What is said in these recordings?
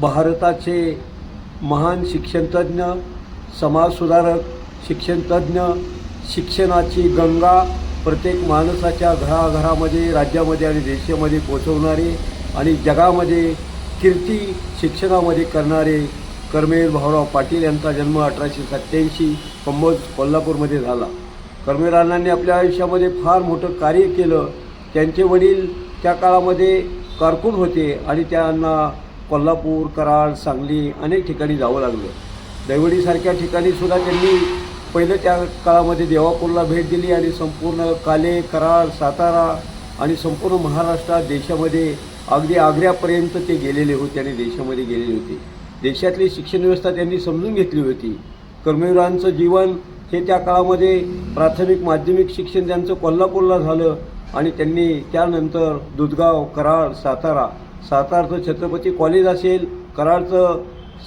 भारताचे महान शिक्षणतज्ज्ञ समाजसुधारक शिक्षणतज्ज्ञ शिक्षणाची गंगा प्रत्येक माणसाच्या घराघरामध्ये राज्यामध्ये आणि देशामध्ये पोचवणारे आणि जगामध्ये कीर्ती शिक्षणामध्ये करणारे कर्मेल भाऊराव पाटील यांचा जन्म अठराशे सत्त्याऐंशी कंबोज कोल्हापूरमध्ये झाला. कर्मेल अण्णांनी आपल्या आयुष्यामध्ये फार मोठं कार्य केलं. त्यांचे वडील त्या काळामध्ये कारकून होते आणि त्यांना कोल्हापूर कराड सांगली अनेक ठिकाणी जावं लागलं. दैवडीसारख्या ठिकाणी सुद्धा त्यांनी पहिलं त्या काळामध्ये देवापूरला भेट दिली आणि संपूर्ण काले कराड सातारा आणि संपूर्ण महाराष्ट्रात देशामध्ये अगदी आग्र्यापर्यंत ते गेलेले होते आणि देशामध्ये गेलेले होते. देशातली शिक्षण व्यवस्था त्यांनी समजून घेतली होती. कर्मवीरांचं जीवन हे त्या काळामध्ये प्राथमिक माध्यमिक शिक्षण त्यांचं कोल्हापूरला झालं आणि त्यांनी त्यानंतर दुधगाव कराड सातारा सातारचं छत्रपती कॉलेज असेल कराडचं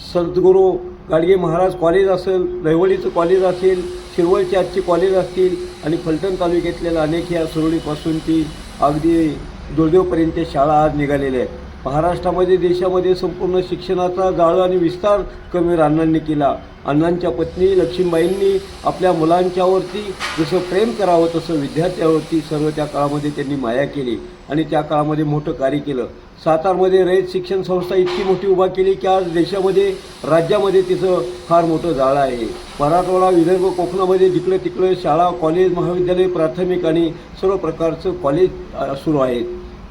सद्गुरू गाडगे महाराज कॉलेज असेल रहिवडीचं कॉलेज असेल शिरवळची आजची कॉलेज असतील आणि फलटण तालुक्यातल्या अनेक ह्या सुरळीपासून ती अगदी दुर्देवपर्यंत शाळा आज निघालेल्या आहेत महाराष्ट्रामध्ये देशामध्ये संपूर्ण शिक्षणाचा जाळं आणि विस्तार कमी अण्णांनी केला. अण्णांच्या पत्नी लक्ष्मीबाईंनी आपल्या मुलांच्यावरती जसं प्रेम करावं तसं विद्यार्थ्यावरती सर्व त्या काळामध्ये त्यांनी माया केली आणि त्या काळामध्ये मोठं कार्य केलं. सातारमध्ये रयत शिक्षण संस्था इतकी मोठी उभा केली की आज देशामध्ये राज्यामध्ये तिचं फार मोठं जाळं आहे. मराठवाडा विदर्भ कोकणामध्ये जिकडे तिकडे शाळा कॉलेज महाविद्यालय प्राथमिक आणि सर्व प्रकारचं कॉलेज सुरू आहेत.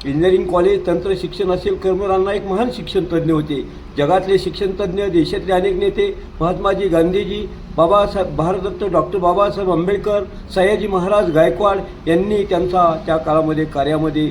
इंजिनिअरिंग कॉलेज तंत्र शिक्षण असेल कर्मरांना एक महान शिक्षण तज्ज्ञ होते. जगातले शिक्षण तज्ज्ञ देशातले अनेक नेते महात्माजी गांधीजी बाबासाहेब भारतरत्न डॉक्टर बाबासाहेब आंबेडकर सयाजी महाराज गायकवाड यांनी त्यांचा त्या काळामध्ये कार्यामध्ये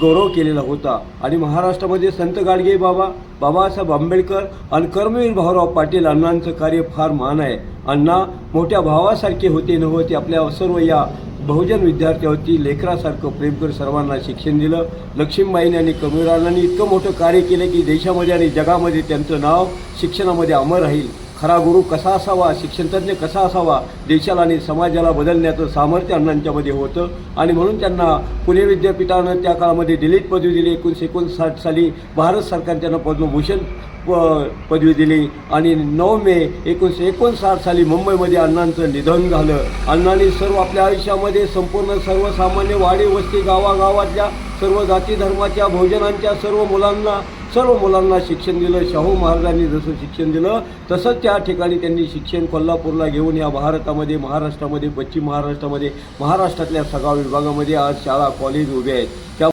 गौरव केलेला होता. आणि महाराष्ट्रामध्ये संत गाडगे बाबा बाबासाहेब आंबेडकर आणि कर्मवीर भाऊराव पाटील अण्णांचं कार्य फार मान आहे. अण्णा मोठ्या भावासारखे होते न होते आपल्या सर्व या बहुजन विद्यार्थ्यावरती लेकरासारखं प्रेम कर सर्वांना शिक्षण दिलं. लक्ष्मीबाईंनी आणि कबीरांनी इतकं मोठं कार्य केलं की देशामध्ये आणि जगामध्ये त्यांचं नाव शिक्षणामध्ये अमर राहील. खरा गुरु कसा असावा शिक्षणतज्ञ कसा असावा देशाला आणि समाजाला बदलण्याचं सामर्थ्य अण्णांच्यामध्ये होतं. आणि म्हणून त्यांना पुणे विद्यापीठानं त्या काळामध्ये डिलीट पदवी दिली एकोणीसशे एकोणसाठ साली भारत सरकारने त्यांना पद्मभूषण प- पदवी दिली. आणि नऊ मे एकोणीसशे एकोणसाठ साली मुंबईमध्ये अण्णांचं निधन झालं. अण्णांनी सर्व आपल्या आयुष्यामध्ये संपूर्ण सर्वसामान्य वाडी वस्ती गावागावातल्या सर्व जाती धर्माच्या भोजनांच्या सर्व मुलांना सर्व मुलांना शिक्षण दिलं शाहू महाराजांनी जसं शिक्षण दिलं तसंच त्या ठिकाणी त्यांनी शिक्षण कोल्हापूरला घेऊन या भारतामध्ये महाराष्ट्रामध्ये पश्चिम महाराष्ट्रामध्ये महाराष्ट्रातल्या सगळ्या विभागामध्ये आज शाळा कॉलेज उभे आहेत. त्या